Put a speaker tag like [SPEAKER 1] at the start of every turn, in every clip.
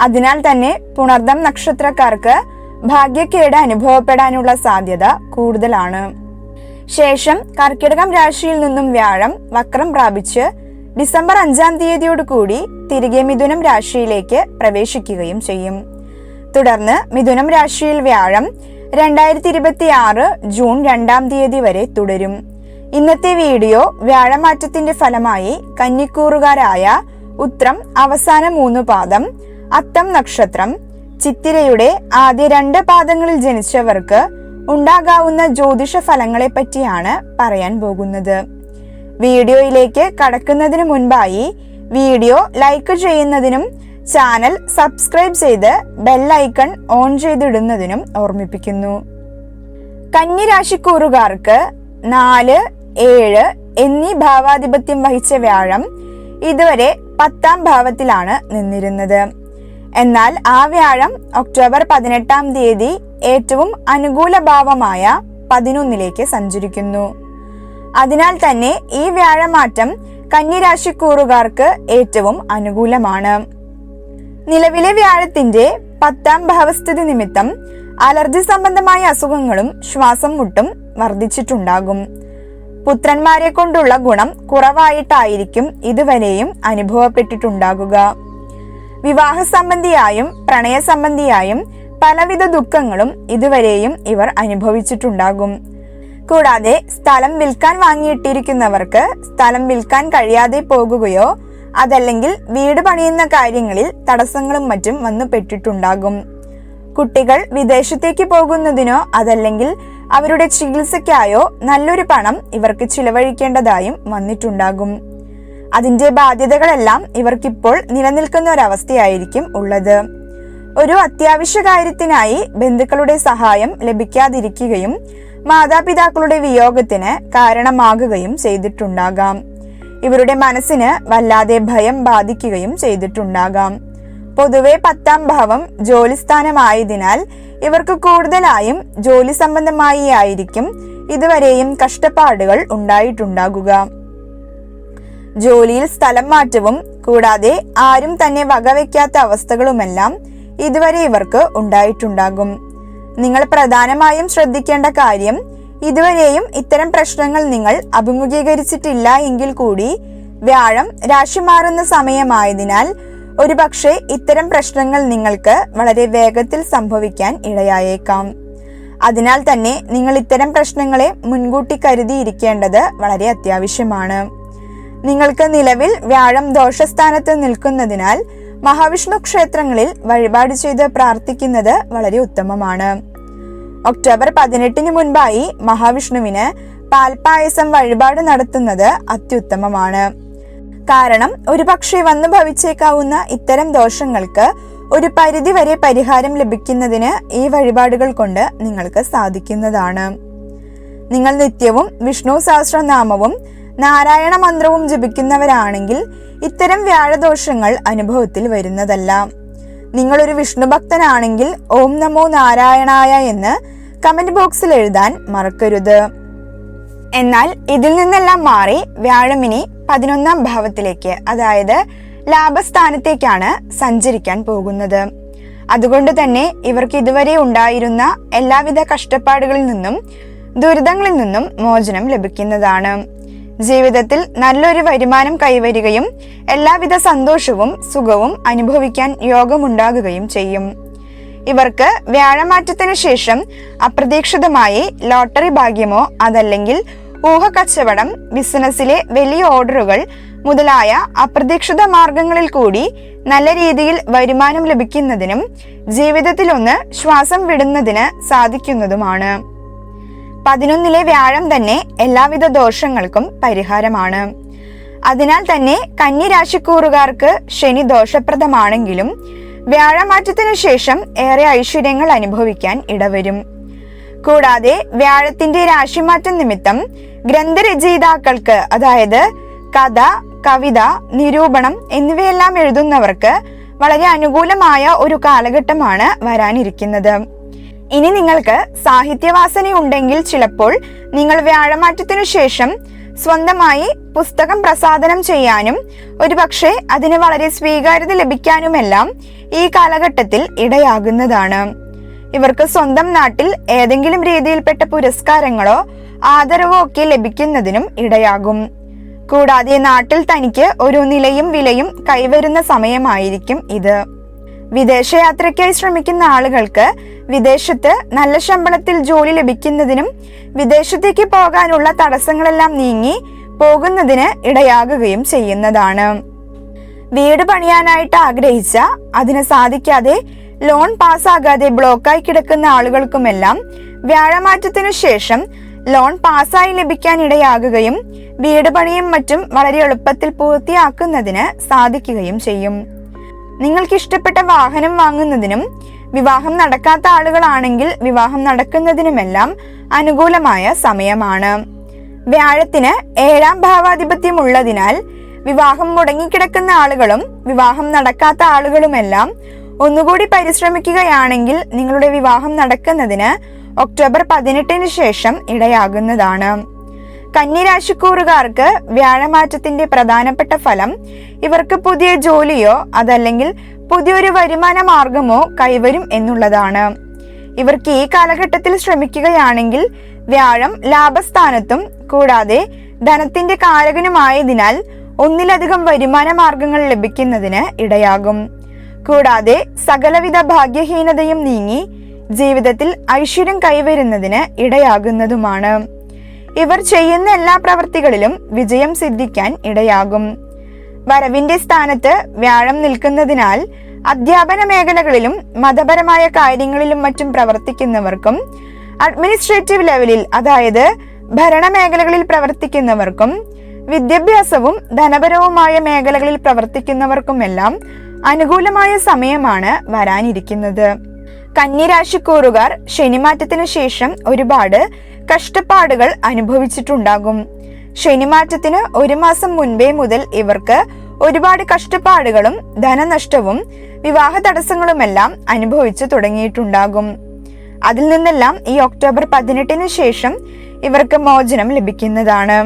[SPEAKER 1] അതിനാൽ തന്നെ പുണർദം നക്ഷത്രക്കാർക്ക് ഭാഗ്യക്കേട് അനുഭവപ്പെടാനുള്ള സാധ്യത കൂടുതലാണ്. ശേഷം കർക്കിടകം രാശിയിൽ നിന്നും വ്യാഴം വക്രം പ്രാപിച്ച് ഡിസംബർ അഞ്ചാം തീയതിയോടുകൂടി തിരികെ മിഥുനം രാശിയിലേക്ക് പ്രവേശിക്കുകയും ചെയ്യും. തുടർന്ന് മിഥുനം രാശിയിൽ വ്യാഴം രണ്ടായിരത്തി ഇരുപത്തി ആറ് ജൂൺ രണ്ടാം തീയതി വരെ തുടരും. ഇന്നത്തെ വീഡിയോ വ്യാഴമാറ്റത്തിന്റെ ഫലമായി കന്നിക്കൂറുകാരായ ഉത്രം അവസാന മൂന്ന് പാദം അത്തം നക്ഷത്രം ചിത്തിരയുടെ ആദ്യ രണ്ട് പാദങ്ങളിൽ ജനിച്ചവർക്ക് ഉണ്ടാകാവുന്ന ജ്യോതിഷ ഫലങ്ങളെ പറ്റിയാണ് പറയാൻ പോകുന്നത്. വീഡിയോയിലേക്ക് കടക്കുന്നതിന് മുൻപായി വീഡിയോ ലൈക്ക് ചെയ്യുന്നതിനും ചാനൽ സബ്സ്ക്രൈബ് ചെയ്ത് ബെല്ലൈക്കൺ ഓൺ ചെയ്തിടുന്നതിനും ഓർമ്മിപ്പിക്കുന്നു. കന്നിരാശിക്കൂറുകാർക്ക് നാല് ഏഴ് എന്നീ ഭാവാധിപത്യം വഹിച്ച വ്യാഴം ഇതുവരെ പത്താം ഭാവത്തിലാണ് നിന്നിരുന്നത്. എന്നാൽ ആ വ്യാഴം ഒക്ടോബർ പതിനെട്ടാം തീയതി ഏറ്റവും അനുകൂല ഭാവമായ പതിനൊന്നിലേക്ക് സഞ്ചരിക്കുന്നു. അതിനാൽ തന്നെ ഈ വ്യാഴമാറ്റം കന്നിരാശിക്കൂറുകാർക്ക് ഏറ്റവും അനുകൂലമാണ്. നിലവിലെ വ്യാഴത്തിന്റെ പത്താം ഭാവസ്ഥിതി നിമിത്തം അലർജി സംബന്ധമായ അസുഖങ്ങളും ശ്വാസം മുട്ടും വർദ്ധിച്ചിട്ടുണ്ടാകും. പുത്രന്മാരെ കൊണ്ടുള്ള ഗുണം കുറവായിട്ടായിരിക്കും ഇതുവരെയും അനുഭവപ്പെട്ടിട്ടുണ്ടാകുക. വിവാഹ സംബന്ധിയായും പ്രണയ സംബന്ധിയായും പലവിധ ദുഃഖങ്ങളും ഇതുവരെയും ഇവർ അനുഭവിച്ചിട്ടുണ്ടാകും. കൂടാതെ സ്ഥലം വിൽക്കാൻ വാങ്ങിയിട്ടിരിക്കുന്നവർക്ക് സ്ഥലം വിൽക്കാൻ കഴിയാതെ പോകുകയോ അതല്ലെങ്കിൽ വീട് പണിയുന്ന കാര്യങ്ങളിൽ തടസ്സങ്ങളും മറ്റും വന്നു പെട്ടിട്ടുണ്ടാകും. കുട്ടികൾ വിദേശത്തേക്ക് പോകുന്നതിനോ അതല്ലെങ്കിൽ അവരുടെ ചികിത്സയ്ക്കായോ നല്ലൊരു പണം ഇവർക്ക് ചിലവഴിക്കേണ്ടതായും വന്നിട്ടുണ്ടാകും. അതിന്റെ ബാധ്യതകളെല്ലാം ഇവർക്കിപ്പോൾ നിലനിൽക്കുന്ന ഒരവസ്ഥയായിരിക്കും ഉള്ളത്. ഒരു അത്യാവശ്യ കാര്യത്തിനായി ബന്ധുക്കളുടെ സഹായം ലഭിക്കാതിരിക്കുകയും മാതാപിതാക്കളുടെ വിയോഗത്തിന് കാരണമാകുകയും ചെയ്തിട്ടുണ്ടാകാം. ഇവരുടെ മനസ്സിന് വല്ലാതെ ഭയം ബാധിക്കുകയും ചെയ്തിട്ടുണ്ടാകാം. പൊതുവെ പത്താം ഭാവം ജോലിസ്ഥാനമായതിനാൽ ഇവർക്ക് കൂടുതലായും ജോലി സംബന്ധമായി ആയിരിക്കും ഇതുവരെയും കഷ്ടപ്പാടുകൾ ഉണ്ടായിട്ടുണ്ടാകുക. ജോലിയിൽ സ്ഥലം മാറ്റവും കൂടാതെ ആരും തന്നെ വകവയ്ക്കാത്ത അവസ്ഥകളുമെല്ലാം ഇതുവരെ ഇവർക്ക് ഉണ്ടായിട്ടുണ്ടാകും. നിങ്ങൾ പ്രധാനമായും ശ്രദ്ധിക്കേണ്ട കാര്യം ഇതുവരെയും ഇത്തരം പ്രശ്നങ്ങൾ നിങ്ങൾ അഭിമുഖീകരിച്ചിട്ടില്ല എങ്കിൽ കൂടി വ്യാഴം രാശി മാറുന്ന സമയമായതിനാൽ ഒരുപക്ഷെ ഇത്തരം പ്രശ്നങ്ങൾ നിങ്ങൾക്ക് വളരെ വേഗത്തിൽ സംഭവിക്കാൻ ഇടയായേക്കാം. അതിനാൽ തന്നെ നിങ്ങൾ ഇത്തരം പ്രശ്നങ്ങളെ മുൻകൂട്ടി കരുതിയിരിക്കേണ്ടത് വളരെ അത്യാവശ്യമാണ്. നിങ്ങൾക്ക് നിലവിൽ വ്യാഴം ദോഷസ്ഥാനത്ത് നിൽക്കുന്നതിനാൽ മഹാവിഷ്ണു ക്ഷേത്രങ്ങളിൽ വഴിപാട് ചെയ്ത് പ്രാർത്ഥിക്കുന്നത് വളരെ ഉത്തമമാണ്. ഒക്ടോബർ പതിനെട്ടിന് മുൻപായി മഹാവിഷ്ണുവിന് പാൽപായസം വഴിപാട് നടത്തുന്നത് അത്യുത്തമമാണ്. കാരണം ഒരുപക്ഷെ വന്നു ഭവിച്ചേക്കാവുന്ന ഇത്തരം ദോഷങ്ങൾക്ക് ഒരു പരിധിവരെ പരിഹാരം ലഭിക്കുന്നതിന് ഈ വഴിപാടുകൾ കൊണ്ട് നിങ്ങൾക്ക് സാധിക്കുന്നതാണ്. നിങ്ങൾ നിത്യവും വിഷ്ണു സഹസ്രനാമവും നാരായണ മന്ത്രവും ജപിക്കുന്നവരാണെങ്കിൽ ഇത്തരം വ്യാഴദോഷങ്ങൾ അനുഭവത്തിൽ വരുന്നതല്ല. നിങ്ങളൊരു വിഷ്ണു ഭക്തനാണെങ്കിൽ ഓം നമോ നാരായണായ എന്ന് കമന്റ് ബോക്സിൽ എഴുതാൻ മറക്കരുത്. എന്നാൽ ഇതിൽ നിന്നെല്ലാം മാറി വ്യാഴമിനി പതിനൊന്നാം ഭാവത്തിലേക്ക് അതായത് ലാഭസ്ഥാനത്തേക്കാണ് സഞ്ചരിക്കാൻ പോകുന്നത്. അതുകൊണ്ട് തന്നെ ഇവർക്ക് ഇതുവരെ ഉണ്ടായിരുന്ന എല്ലാവിധ കഷ്ടപ്പാടുകളിൽ നിന്നും ദുരിതങ്ങളിൽ നിന്നും മോചനം ലഭിക്കുന്നതാണ്. ജീവിതത്തിൽ നല്ലൊരു വരുമാനം കൈവരികയും എല്ലാവിധ സന്തോഷവും സുഖവും അനുഭവിക്കാൻ യോഗമുണ്ടാകുകയും ചെയ്യും. ഇവർക്ക് വ്യാഴമാറ്റത്തിന് ശേഷം അപ്രതീക്ഷിതമായി ലോട്ടറി ഭാഗ്യമോ അതല്ലെങ്കിൽ ഊഹക്കച്ചവടം ബിസിനസ്സിലെ വലിയ ഓർഡറുകൾ മുതലായ അപ്രതീക്ഷിത മാർഗങ്ങളിൽ കൂടി നല്ല രീതിയിൽ വരുമാനം ലഭിക്കുന്നതിനും ജീവിതത്തിലൊന്ന് ശ്വാസം വിടുന്നതിന് സാധിക്കുന്നതുമാണ്. പതിനൊന്നിലെ വ്യാഴം തന്നെ എല്ലാവിധ ദോഷങ്ങൾക്കും പരിഹാരമാണ്. അതിനാൽ തന്നെ കന്യരാശിക്കൂറുകാർക്ക് ശനി ദോഷപ്രദമാണെങ്കിലും വ്യാഴമാറ്റത്തിനു ശേഷം ഏറെ ഐശ്വര്യങ്ങൾ അനുഭവിക്കാൻ ഇടവരും. കൂടാതെ വ്യാഴത്തിന്റെ രാശിമാറ്റം നിമിത്തം ഗ്രന്ഥരചയിതാക്കൾക്ക് അതായത് കഥ കവിത നിരൂപണം എന്നിവയെല്ലാം എഴുതുന്നവർക്ക് വളരെ അനുകൂലമായ ഒരു കാലഘട്ടമാണ് വരാനിരിക്കുന്നത്. ഇനി നിങ്ങൾക്ക് സാഹിത്യവാസനയുണ്ടെങ്കിൽ ചിലപ്പോൾ നിങ്ങൾ വ്യാഴമാറ്റത്തിനു ശേഷം സ്വന്തമായി പുസ്തകം പ്രസാദനം ചെയ്യാനും ഒരുപക്ഷെ അതിന് വളരെ സ്വീകാര്യത ലഭിക്കാനുമെല്ലാം ഈ കാലഘട്ടത്തിൽ ഇടയാകുന്നതാണ്. ഇവർക്ക് സ്വന്തം നാട്ടിൽ ഏതെങ്കിലും രീതിയിൽപ്പെട്ട പുരസ്കാരങ്ങളോ ആദരവോ ഒക്കെ ലഭിക്കുന്നതിനും ഇടയാകും. കൂടാതെ നാട്ടിൽ തനിക്ക് ഒരു നിലയും വിലയും കൈവരുന്ന സമയമായിരിക്കും ഇത്. വിദേശയാത്രയ്ക്കായി ശ്രമിക്കുന്ന ആളുകൾക്ക് വിദേശത്ത് നല്ല ശമ്പളത്തിൽ ജോലി ലഭിക്കുന്നതിനും വിദേശത്തേക്ക് പോകാനുള്ള തടസ്സങ്ങളെല്ലാം നീങ്ങി പോകുന്നതിന് ഇടയാകുകയും ചെയ്യുന്നതാണ്. വീട് പണിയാനായിട്ട് ആഗ്രഹിച്ച അതിന് സാധിക്കാതെ ലോൺ പാസ്സാകാതെ ബ്ലോക്കായി കിടക്കുന്ന ആളുകൾക്കുമെല്ലാം വ്യാഴമാറ്റത്തിനു ശേഷം ലോൺ പാസ്സായി ലഭിക്കാൻ ഇടയാകുകയും വീട് പണിയും മറ്റും വളരെ എളുപ്പത്തിൽ പൂർത്തിയാക്കുന്നതിന് സാധിക്കുകയും ചെയ്യും. നിങ്ങൾക്ക് ഇഷ്ടപ്പെട്ട വാഹനം വാങ്ങുന്നതിനും വിവാഹം നടക്കാത്ത ആളുകളാണെങ്കിൽ വിവാഹം നടക്കുന്നതിനുമെല്ലാം അനുകൂലമായ സമയമാണ്. വ്യാഴത്തിന് ഏഴാം ഭാവാധിപത്യം ഉള്ളതിനാൽ വിവാഹം മുടങ്ങിക്കിടക്കുന്ന ആളുകളും വിവാഹം നടക്കാത്ത ആളുകളുമെല്ലാം ഒന്നുകൂടി പരിശ്രമിക്കുകയാണെങ്കിൽ നിങ്ങളുടെ വിവാഹം നടക്കുന്നതിന് ഒക്ടോബർ പതിനെട്ടിന് ശേഷം ഇടയാകുന്നതാണ്. കന്നിരാശിക്കൂറുകാർക്ക് വ്യാഴമാറ്റത്തിന്റെ പ്രധാനപ്പെട്ട ഫലം ഇവർക്ക് പുതിയ ജോലിയോ അതല്ലെങ്കിൽ പുതിയൊരു വരുമാന മാർഗമോ കൈവരും എന്നുള്ളതാണ്. ഇവർക്ക് ഈ കാലഘട്ടത്തിൽ ശ്രമിക്കുകയാണെങ്കിൽ വ്യാഴം ലാഭസ്ഥാനത്തും കൂടാതെ ധനത്തിന്റെ കാരകനുമായതിനാൽ ഒന്നിലധികം വരുമാന മാർഗങ്ങൾ ലഭിക്കുന്നതിന് ഇടയാകും. കൂടാതെ സകലവിധ ഭാഗ്യഹീനതയും നീങ്ങി ജീവിതത്തിൽ ഐശ്വര്യം കൈവരുന്നതിന് ഇടയാകുന്നതുമാണ്. ഇവർ ചെയ്യുന്ന എല്ലാ പ്രവൃത്തികളിലും വിജയം സിദ്ധിക്കാൻ ഇടയാകും. വരവിന്റെ സ്ഥാനത്ത് വ്യാഴം നിൽക്കുന്നതിനാൽ അധ്യാപന മേഖലകളിലും മതപരമായ കാര്യങ്ങളിലും മറ്റും പ്രവർത്തിക്കുന്നവർക്കും അഡ്മിനിസ്ട്രേറ്റീവ് ലെവലിൽ അതായത് ഭരണ മേഖലകളിൽ പ്രവർത്തിക്കുന്നവർക്കും വിദ്യാഭ്യാസവും ധനപരവുമായ മേഖലകളിൽ പ്രവർത്തിക്കുന്നവർക്കുമെല്ലാം അനുകൂലമായ സമയമാണ് വരാനിരിക്കുന്നത്. കന്നിരാശിക്കൂറുകാർ ശനിമാറ്റത്തിനു ശേഷം ഒരുപാട് കഷ്ടപ്പാടുകൾ അനുഭവിച്ചിട്ടുണ്ടാകും. ശനിമാറ്റത്തിന് ഒരു മാസം മുൻപേ മുതൽ ഇവർക്ക് ഒരുപാട് കഷ്ടപ്പാടുകളും ധനനഷ്ടവും വിവാഹ തടസ്സങ്ങളുമെല്ലാം അനുഭവിച്ചു തുടങ്ങിയിട്ടുണ്ടാകും. അതിൽ നിന്നെല്ലാം ഈ ഒക്ടോബർ പതിനെട്ടിന് ശേഷം ഇവർക്ക് മോചനം ലഭിക്കുന്നതാണ്.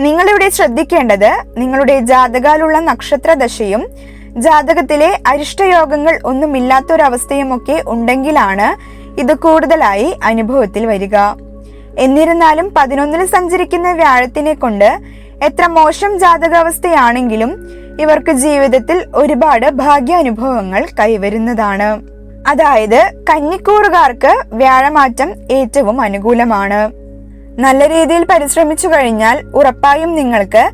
[SPEAKER 1] നിങ്ങളിവിടെ ശ്രദ്ധിക്കേണ്ടത് നിങ്ങളുടെ ജാതകാലുള്ള നക്ഷത്ര ദശയും ജാതകത്തിലെ അരിഷ്ടയോഗങ്ങൾ ഒന്നുമില്ലാത്തൊരവസ്ഥയുമൊക്കെ ഉണ്ടെങ്കിലാണ് ഇത് കൂടുതലായി അനുഭവത്തിൽ വരിക. എന്നിരുന്നാലും പതിനൊന്നിൽ സഞ്ചരിക്കുന്ന വ്യാഴത്തിനെ കൊണ്ട് എത്ര മോശം ജാതകാവസ്ഥയാണെങ്കിലും ഇവർക്ക് ജീവിതത്തിൽ ഒരുപാട് ഭാഗ്യാനുഭവങ്ങൾ കൈവരുന്നതാണ്. അതായത് കന്നിക്കൂറുകാർക്ക് വ്യാഴമാറ്റം ഏറ്റവും അനുകൂലമാണ്. നല്ല രീതിയിൽ പരിശ്രമിച്ചു കഴിഞ്ഞാൽ ഉറപ്പായും നിങ്ങൾക്ക്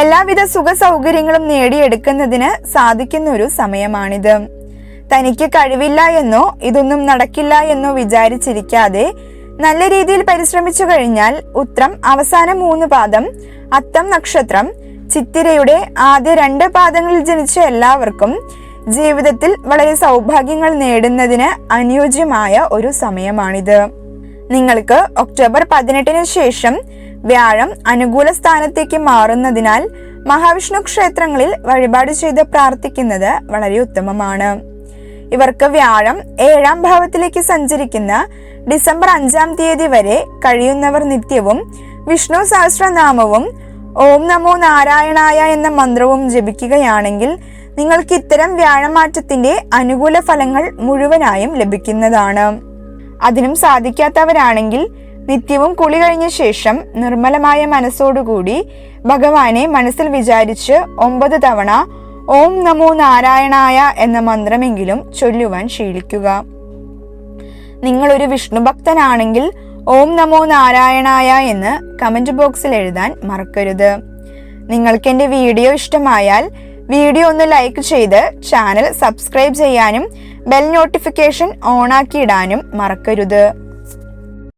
[SPEAKER 1] എല്ലാവിധ സുഖ സൗകര്യങ്ങളും നേടിയെടുക്കുന്നതിന് സാധിക്കുന്ന ഒരു സമയമാണിത്. തനിക്ക് കഴിവില്ല എന്നോ ഇതൊന്നും നടക്കില്ല എന്നോ വിചാരിച്ചിരിക്കാതെ നല്ല രീതിയിൽ പരിശ്രമിച്ചു കഴിഞ്ഞാൽ ഉത്രം അവസാന മൂന്ന് പാദം അത്തം നക്ഷത്രം ചിത്തിരയുടെ ആദ്യ രണ്ട് പാദങ്ങളിൽ ജനിച്ച എല്ലാവർക്കും ജീവിതത്തിൽ വളരെ സൗഭാഗ്യങ്ങൾ നേടുന്നതിന് അനുയോജ്യമായ ഒരു സമയമാണിത്. നിങ്ങൾക്ക് ഒക്ടോബർ പതിനെട്ടിന് ശേഷം വ്യാഴം അനുകൂല സ്ഥാനത്തേക്ക് മാറുന്നതിനാൽ മഹാവിഷ്ണു ക്ഷേത്രങ്ങളിൽ വഴിപാട് ചെയ്ത് പ്രാർത്ഥിക്കുന്നത് വളരെ ഉത്തമമാണ്. ഇവർക്ക് വ്യാഴം ഏഴാം ഭാവത്തിലേക്ക് സഞ്ചരിക്കുന്ന ഡിസംബർ അഞ്ചാം തീയതി വരെ കഴിയുന്നവർ നിത്യവും വിഷ്ണു സഹസ്രനാമവും ഓം നമോ നാരായണായ എന്ന മന്ത്രവും ജപിക്കുകയാണെങ്കിൽ നിങ്ങൾക്ക് ഇത്തരം വ്യാഴമാറ്റത്തിന്റെ അനുകൂല ഫലങ്ങൾ മുഴുവനായും ലഭിക്കുന്നതാണ്. അതിനും സാധിക്കാത്തവരാണെങ്കിൽ നിത്യവും കുളി കഴിഞ്ഞ ശേഷം നിർമ്മലമായ മനസ്സോടുകൂടി ഭഗവാനെ മനസ്സിൽ വിചാരിച്ച് ഒമ്പത് തവണ ഓം നമോ നാരായണായ എന്ന മന്ത്രമെങ്കിലും ചൊല്ലുവാൻ ശീലിക്കുക. നിങ്ങളൊരു വിഷ്ണു ഭക്തനാണെങ്കിൽ ഓം നമോ നാരായണായ എന്ന് കമന്റ് ബോക്സിൽ എഴുതാൻ മറക്കരുത്. നിങ്ങൾക്ക് എന്റെ വീഡിയോ ഇഷ്ടമായാൽ വീഡിയോ ഒന്ന് ലൈക്ക് ചെയ്ത് ചാനൽ സബ്സ്ക്രൈബ് ചെയ്യാനും ബെൽ നോട്ടിഫിക്കേഷൻ ഓണാക്കി ഇടാനും മറക്കരുത്.